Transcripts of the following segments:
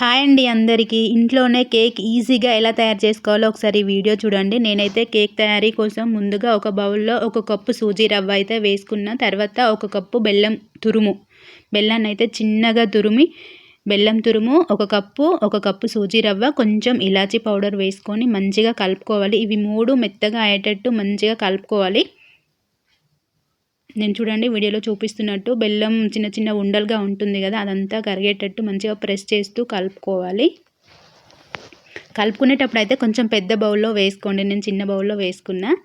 Hi అండి అందరికీ. ఇంట్లోనే కేక్ ఈజీగా ఎలా తయారు చేసుకోవాలో ఒకసారి వీడియో చూడండి. నేనైతే కేక్ తయారీ కోసం ముందుగా ఒక బౌల్లో ఒక కప్పు సూజీ రవ్వ అయితే వేసుకున్న తర్వాత ఒక కప్పు బెల్లం తురుము. బెల్లాన్ని అయితే చిన్నగా తురిమి బెల్లం తురుము ఒక కప్పు ఒక కప్పు సూజీ రవ్వ కొంచెం ఇలాచీ పౌడర్ వేసుకొని మంచిగా కలుపుకోవాలి. ఇవి మూడు మెత్తగా అయ్యేటట్టు మంచిగా కలుపుకోవాలి. నేను చూడండి వీడియోలో చూపిస్తున్నట్టు బెల్లం చిన్న చిన్న ఉండలుగా ఉంటుంది కదా అదంతా కరిగేటట్టు మంచిగా ప్రెస్ చేస్తూ కలుపుకోవాలి. కలుపుకునేటప్పుడు అయితే కొంచెం పెద్ద బౌల్లో వేసుకోండి నేను చిన్న బౌల్లో వేసుకున్నా.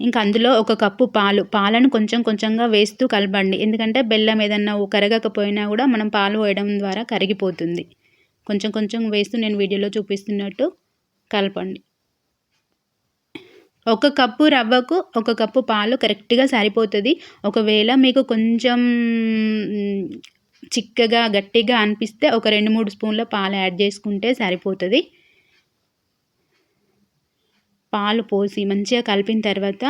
ఇంకా అందులో ఒక కప్పు పాలు పాలను కొంచెం కొంచెంగా వేస్తూ కలపండి. ఎందుకంటే బెల్లం ఏదన్నా కరగకపోయినా కూడా మనం పాలు వేయడం ద్వారా కరిగిపోతుంది. కొంచెం కొంచెం వేస్తూ నేను వీడియోలో చూపిస్తున్నట్టు కలపండి. ఒక కప్పు రవ్వకు ఒక కప్పు పాలు కరెక్ట్గా సరిపోతుంది. ఒకవేళ మీకు కొంచెం చిక్కగా గట్టిగా అనిపిస్తే ఒక రెండు మూడు స్పూన్ల పాలు యాడ్ చేసుకుంటే సరిపోతుంది. పాలు పోసి మంచిగా కలిపిన తర్వాత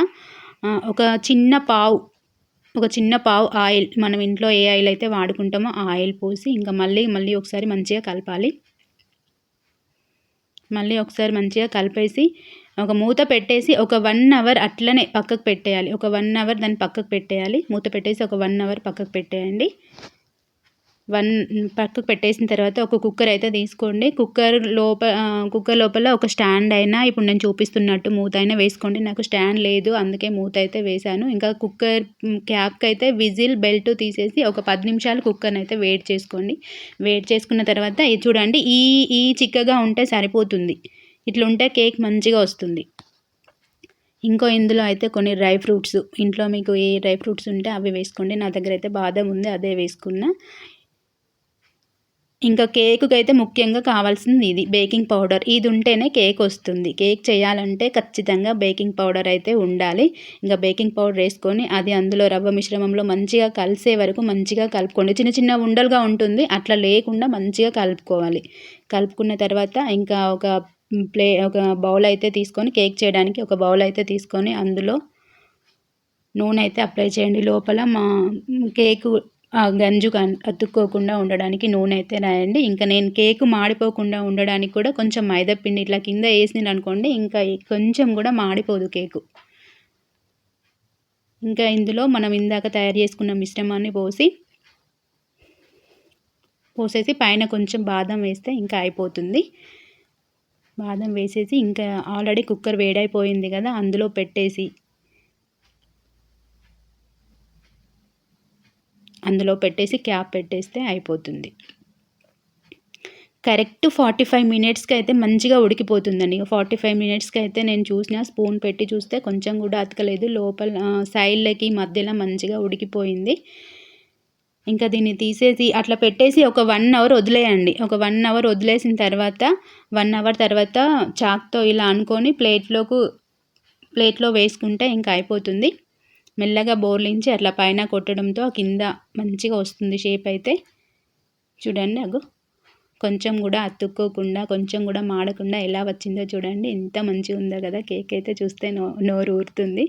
ఒక చిన్న పావు ఒక చిన్న పావు ఆయిల్ మనం ఇంట్లో ఏ ఆయిల్ అయితే వాడుకుంటామో ఆ ఆయిల్ పోసి ఇంకా మళ్ళీ మళ్ళీ ఒకసారి మంచిగా కలపాలి. మళ్ళీ ఒకసారి మంచిగా కలిపేసి ఒక మూత పెట్టేసి ఒక వన్ అవర్ అట్లనే పక్కకు పెట్టేయాలి. ఒక వన్ అవర్ దాన్ని పక్కకు పెట్టేయాలి. మూత పెట్టేసి ఒక వన్ అవర్ పక్కకు పెట్టేయండి. వన్ పక్కకు పెట్టేసిన తర్వాత ఒక కుక్కర్ అయితే తీసుకోండి. కుక్కర్ లోపల కుక్కర్ లోపల ఒక స్టాండ్ అయినా ఇప్పుడు నేను చూపిస్తున్నట్టు మూత అయినా వేసుకోండి. నాకు స్టాండ్ లేదు అందుకే మూత అయితే వేశాను. ఇంకా కుక్కర్ క్యాప్కి అయితే విజిల్ బెల్ట్ తీసేసి ఒక పది నిమిషాలు కుక్కర్ని అయితే వేడి చేసుకోండి. వేడి చేసుకున్న తర్వాత చూడండి ఈ ఈ చిక్కగా ఉంటే సరిపోతుంది. ఇట్లుంటే కేక్ మంచిగా వస్తుంది. ఇంకో ఇందులో అయితే కొన్ని డ్రై ఫ్రూట్స్. ఇంట్లో మీకు ఏ డ్రై ఫ్రూట్స్ ఉంటే అవి వేసుకోండి. నా దగ్గర అయితే బాదం ఉంది అదే వేసుకున్నా. ఇంకా కేకుకి అయితే ముఖ్యంగా కావాల్సింది ఇది బేకింగ్ పౌడర్. ఇది ఉంటేనే కేక్ వస్తుంది. కేక్ చేయాలంటే ఖచ్చితంగా బేకింగ్ పౌడర్ అయితే ఉండాలి. ఇంకా బేకింగ్ పౌడర్ వేసుకొని అది అందులో రవ్వ మిశ్రమంలో మంచిగా కలిసే వరకు మంచిగా కలుపుకోండి. చిన్న చిన్న ఉండలుగా ఉంటుంది. అట్లా లేకుండా మంచిగా కలుపుకోవాలి. కలుపుకున్న తర్వాత ఇంకా ఒక ప్లే ఒక బౌల్ అయితే తీసుకొని కేక్ చేయడానికి ఒక బౌల్ అయితే తీసుకొని అందులో నూనె అయితే అప్లై చేయండి. లోపల మా కేకు గంజు అతుక్కోకుండా ఉండడానికి నూనె అయితే రాయండి. ఇంకా నేను కేకు మాడిపోకుండా ఉండడానికి కూడా కొంచెం మైదా పిండి ఇట్లా కింద వేసింది అనుకోండి ఇంకా కొంచెం కూడా మాడిపోదు కేకు. ఇంకా ఇందులో మనం ఇందాక తయారు చేసుకున్న మిశ్రమాన్ని పోసి పోసేసి పైన కొంచెం బాదం వేస్తే ఇంకా అయిపోతుంది. బాదం వేసేసి ఇంకా ఆల్రెడీ కుక్కర్ వేడైపోయింది కదా అందులో పెట్టేసి. అందులో పెట్టేసి క్యాప్ పెట్టేస్తే అయిపోతుంది. కరెక్ట్ ఫార్టీ ఫైవ్ మినిట్స్కి అయితే మంచిగా ఉడికిపోతుందండి. ఫార్టీ ఫైవ్ మినిట్స్కి అయితే నేను చూసిన స్పూన్ పెట్టి చూస్తే కొంచెం కూడా అతకలేదు. లోపల సైడ్లకి మధ్యలో మంచిగా ఉడికిపోయింది. ఇంకా దీన్ని తీసేసి అట్లా పెట్టేసి ఒక వన్ అవర్ వదిలేయండి. ఒక వన్ అవర్ వదిలేసిన తర్వాత వన్ అవర్ తర్వాత చాక్తో ఇలా అనుకొని ప్లేట్లోకి ప్లేట్లో వేసుకుంటే ఇంకా అయిపోతుంది. మెల్లగా బోర్లించి అట్లా పైన కొట్టడంతో కింద మంచిగా వస్తుంది షేప్ అయితే. చూడండి అగు. కొంచెం కూడా అతుక్కోకుండా కొంచెం కూడా మాడకుండా ఎలా వచ్చిందో చూడండి. ఎంత మంచిగా ఉందో కదా కేక్ అయితే చూస్తే నో నోరు ఊరుతుంది.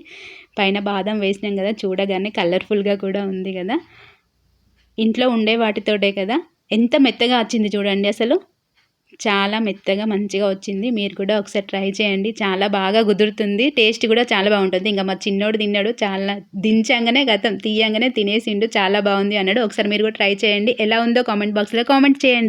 పైన బాదం వేసినాం కదా చూడగానే కలర్ఫుల్గా కూడా ఉంది కదా. ఇంట్లో ఉండే వాటితోటే కదా? ఎంత మెత్తగా వచ్చింది చూడండి అసలు. చాలా మెత్తగా మంచిగా వచ్చింది. మీరు కూడా ఒకసారి ట్రై చేయండి. చాలా బాగా కుదురుతుంది. టేస్ట్ కూడా చాలా బాగుంటుంది. ఇంకా మా చిన్నోడు తిన్నాడు. చాలా దించంగానే గతం తీయంగానే తినేసిండు. చాలా బాగుంది అన్నాడు. ఒకసారి మీరు కూడా ట్రై చేయండి. ఎలా ఉందో కామెంట్ బాక్స్లో కామెంట్ చేయండి.